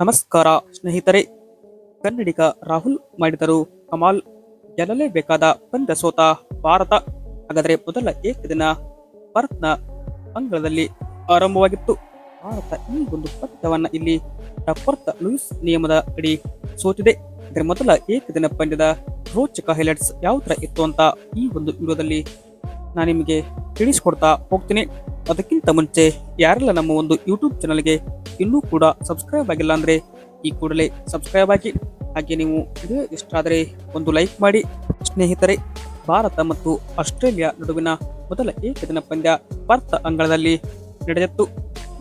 ನಮಸ್ಕಾರ, ಸ್ನೇಹಿತರೆ. ಕನ್ನಡಿಗ ರಾಹುಲ್ ಮಾಡಿದರು ಕಮಾಲ್. ಗೆಲ್ಲಲೇಬೇಕಾದ ಪಂದ್ಯ ಸೋತ ಭಾರತ. ಹಾಗಾದರೆ ಮೊದಲ ಏಕದಿನ ಭಾರತ್ನ ಅಂಗಳದಲ್ಲಿ ಆರಂಭವಾಗಿತ್ತು. ಭಾರತ ಈ ಒಂದು ಪಂದ್ಯವನ್ನು ಇಲ್ಲಿ ಡಫರ್ತ್ ಲೂಯಿಸ್ ನಿಯಮದ ಅಡಿ ಸೋತಿದೆ. ಇದರ ಮೊದಲ ಏಕದಿನ ಪಂದ್ಯದ ರೋಚಕ ಹೈಲೈಟ್ಸ್ ಯಾವ ಥರ ಇತ್ತು ಅಂತ ಈ ಒಂದು ವಿಡಿಯೋದಲ್ಲಿ ನಾನು ನಿಮಗೆ ತಿಳಿಸ್ಕೊಡ್ತಾ ಹೋಗ್ತೀನಿ. ಅದಕ್ಕಿಂತ ಮುಂಚೆ ಯಾರೆಲ್ಲ ನಮ್ಮ ಒಂದು ಯೂಟ್ಯೂಬ್ ಚಾನಲ್ಗೆ ಇನ್ನೂ ಕೂಡ ಸಬ್ಸ್ಕ್ರೈಬ್ ಆಗಿಲ್ಲ ಅಂದರೆ ಈ ಕೂಡಲೇ ಸಬ್ಸ್ಕ್ರೈಬ್ ಆಗಿ. ಹಾಗೆ ನೀವು ವಿಡಿಯೋ ಇಷ್ಟ ಆದರೆ ಒಂದು ಲೈಕ್ ಮಾಡಿ. ಸ್ನೇಹಿತರೆ, ಭಾರತ ಮತ್ತು ಆಸ್ಟ್ರೇಲಿಯಾ ನಡುವಿನ ಮೊದಲ ಏಕದಿನ ಪಂದ್ಯ ಭಾರತ ಅಂಗಳದಲ್ಲಿ ನಡೆದಿತ್ತು.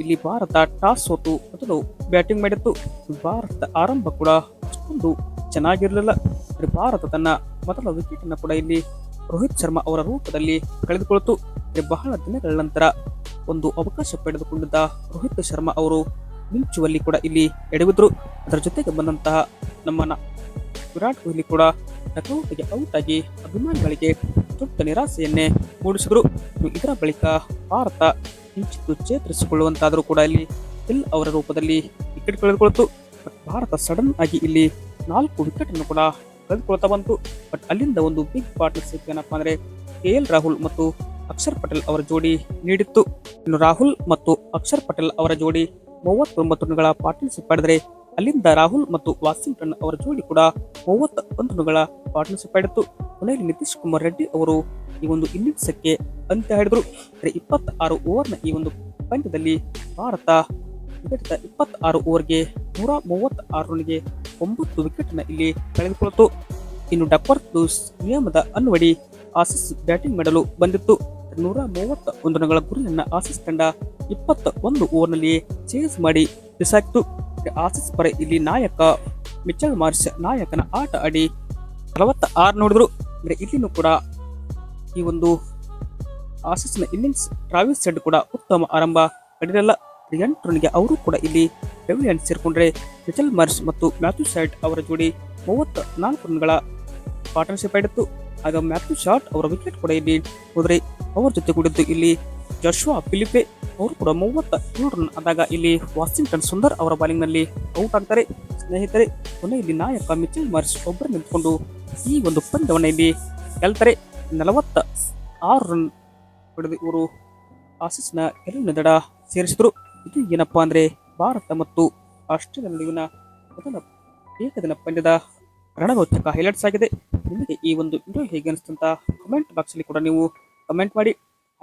ಇಲ್ಲಿ ಭಾರತ ಟಾಸ್ ಸೋತು ಮೊದಲು ಬ್ಯಾಟಿಂಗ್ ಮಾಡಿತ್ತು. ಭಾರತದ ಆರಂಭ ಕೂಡ ಅಷ್ಟೊಂದು ಚೆನ್ನಾಗಿರಲಿಲ್ಲ. ಭಾರತ ತನ್ನ ಮೊದಲ ವಿಕೆಟನ್ನು ಕೂಡ ಇಲ್ಲಿ ರೋಹಿತ್ ಶರ್ಮಾ ಅವರ ರೂಪದಲ್ಲಿ ಕಳೆದುಕೊಳ್ತು. ಬಹಳ ದಿನಗಳ ನಂತರ ಒಂದು ಅವಕಾಶ ಪಡೆದುಕೊಂಡಿದ್ದ ರೋಹಿತ್ ಶರ್ಮಾ ಅವರು ಮಿಂಚುವಲ್ಲಿ ಕೂಡ ಇಲ್ಲಿ ಎಡವಿದ್ರು. ಅದರ ಜೊತೆಗೆ ಬಂದಂತಹ ನಮ್ಮ ವಿರಾಟ್ ಕೊಹ್ಲಿ ಕೂಡ ನಕೌಟ್ಗೆ ಔಟ್ ಆಗಿ ಅಭಿಮಾನಿಗಳಿಗೆ ದೊಡ್ಡ ನಿರಾಸೆಯನ್ನೇ ಮೂಡಿಸಿದ್ರು. ಇದರ ಬಳಿಕ ಭಾರತ ಕಿಂಚಿತ್ತು ಚೇತರಿಸಿಕೊಳ್ಳುವಂತಾದರೂ ಕೂಡ ಇಲ್ಲಿ ಗಿಲ್ ಅವರ ರೂಪದಲ್ಲಿ ವಿಕೆಟ್ ಕಳೆದುಕೊಳ್ತು. ಭಾರತ ಸಡನ್ ಆಗಿ ಇಲ್ಲಿ ನಾಲ್ಕು ವಿಕೆಟ್ ಅನ್ನು ಕೂಡ ಕಳೆದುಕೊಳ್ತಾ ಬಂತು. ಬಟ್ ಅಲ್ಲಿಂದ ಒಂದು ಬಿಗ್ ಪಾರ್ಟ್ನರ್ಶಿಪ್ ಏನಪ್ಪಾ ಅಂದ್ರೆ ಕೆ ಎಲ್ ರಾಹುಲ್ ಮತ್ತು ಅಕ್ಷರ್ ಪಟೇಲ್ ಅವರ ಜೋಡಿ ನೀಡಿತ್ತು. ಇನ್ನು ರಾಹುಲ್ ಮತ್ತು ಅಕ್ಷರ್ ಪಟೇಲ್ ಅವರ ಜೋಡಿ ಮೂವತ್ತೊಂಬತ್ತು ರನ್ಗಳ ಪಾರ್ಟ್ನರ್ಶಿಪ್ ಪಡೆದರೆ ಅಲ್ಲಿಂದ ರಾಹುಲ್ ಮತ್ತು ವಾಷಿಂಗ್ಟನ್ ಅವರ ಜೋಡಿ ಕೂಡ ಮೂವತ್ತೊಂದು ರನ್ಗಳ ಪಾರ್ಟ್ನರ್ಶಿಪ್ ಪಡೆದಿತ್ತು ಕೊನೆಯಲ್ಲಿ ನಿತೀಶ್ ಕುಮಾರ್ ರೆಡ್ಡಿ ಅವರು ಈ ಒಂದು ಇನ್ನಿಂಗ್ಸಕ್ಕೆ ಅಂತ್ಯ ಹಿಡಿದರು ಇಪ್ಪತ್ತಾರು ಓವರ್ನ ಈ ಒಂದು ಪಂದ್ಯದಲ್ಲಿ ಭಾರತ ವಿಕೆಟ್ ಇಪ್ಪತ್ತಾರು ಓವರ್ಗೆ ನೂರ ಮೂವತ್ತಾರು ರನ್ಗೆ ಒಂಬತ್ತು ವಿಕೆಟ್ ಅನ್ನ ಇಲ್ಲಿ ಕಳೆದುಕೊಳ್ಳಿತು ಇನ್ನು ಡಪ್ಪರ್ ನಿಯಮದ ಅನ್ವಡಿ ಆಸಿಸ್ ಬ್ಯಾಟಿಂಗ್ ಮಾಡಲು ಬಂದಿತ್ತು. ನೂರ ಮೂವತ್ತ ಒಂದು ರನ್ಗಳ ಗುರಿಯನ್ನು ಆಸಿಸ್ ತಂಡ ಇಪ್ಪತ್ತ ಒಂದು ಓವರ್ನಲ್ಲಿ ಚೇಸ್ ಮಾಡಿ ಬಿಸಾಕಿತು ಆಸಿಸ್ ಪರ ಇಲ್ಲಿ ನಾಯಕ ಮಿಚಲ್ ಮಾರ್ಷ್ ನಾಯಕನ ಆಟ ಆಡಿ ನಲವತ್ತ ಆರು ನೋಡಿದ್ರು. ಅಂದರೆ ಇಲ್ಲಿನೂ ಕೂಡ ಈ ಒಂದು ಆಸಿಸ್ನ ಇನ್ನಿಂಗ್ಸ್ ಟ್ರಾವಿಸ್ ಸೆಡ್ ಕೂಡ ಉತ್ತಮ ಆರಂಭ ಪಡೆದಿರಲ್ಲ ಎಂಟು ರನ್ಗೆ ಅವರು ಕೂಡ ಇಲ್ಲಿ ಪೆವಿಲಿಯನ್ ಸೇರಿಕೊಂಡ್ರೆ ಮಿಚಲ್ ಮಾರ್ಷ್ ಮತ್ತು ಮ್ಯಾಥ್ಯೂ ಶೈಟ್ ಅವರ ಜೋಡಿ ಮೂವತ್ತ ನಾಲ್ಕು ರನ್ಗಳ ಪಾರ್ಟ್ನರ್ಶಿಪ್ ಆಡಿತ್ತು. ಆಗ ಮ್ಯಾಥ್ಯೂ ಶಾರ್ಟ್ ಅವರ ವಿಕೆಟ್ ಕೂಡ ಇಲ್ಲಿ ಹೋದರೆ ಅವರ ಜೊತೆ ಕೂಡಿದ್ದು ಇಲ್ಲಿ ಜಶ್ವಾ ಫಿಲಿಪೆ ಅವರು ಕೂಡ ಮೂವತ್ತ ಏಳು ರನ್ ಆದಾಗ ಇಲ್ಲಿ ವಾಷಿಂಗ್ಟನ್ ಸುಂದರ್ ಅವರ ಬಾಲಿಂಗ್ನಲ್ಲಿ ಔಟ್ ಆಗ್ತಾರೆ. ಸ್ನೇಹಿತರೆ ಕೊನೆಯಲ್ಲಿ ನಾಯಕ ಮಿಚಿಲ್ ಮಾರ್ಷ್ ಒಬ್ಬರು ನಿಂತ್ಕೊಂಡು ಈ ಒಂದು ಪಂದ್ಯವನ್ನು ಇಲ್ಲಿ ಗೆಲ್ತಾರೆ. ನಲವತ್ತ ಆರು ರನ್ ಪಡೆದು ಇವರು ಆಸೀಸ್ನ ಗೆಲುವಿನ ದಡ ಸೇರಿಸಿದ್ರು. ಇದು ಏನಪ್ಪಾ ಅಂದರೆ ಭಾರತ ಮತ್ತು ಆಸ್ಟ್ರೇಲಿಯಾ ನಡುವಿನ ಮೊದಲ ಏಕದಿನ ಪಂದ್ಯದ ರಣರೋಚಕ ಹೈಲೈಟ್ಸ್ ಆಗಿದೆ. ನಿಮಗೆ ಈ ಒಂದು ವಿಡಿಯೋ ಹೇಗೆ ಅನಿಸ್ತಂತ ಕಮೆಂಟ್ ಬಾಕ್ಸ್ ಅಲ್ಲಿ ಕೂಡ ನೀವು ಕಮೆಂಟ್ ಮಾಡಿ.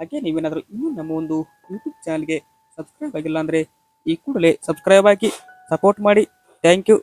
ಹಾಗೆ ನೀವೇನಾದರೂ ಇನ್ನೂ ನಮ್ಮ ಒಂದು ಯೂಟ್ಯೂಬ್ ಚಾನಲ್ಗೆ ಸಬ್ಸ್ಕ್ರೈಬ್ ಆಗಿಲ್ಲ ಅಂದ್ರೆ ಈ ಕೂಡಲೇ ಸಬ್ಸ್ಕ್ರೈಬ್ ಆಗಿ ಸಪೋರ್ಟ್ ಮಾಡಿ. Thank you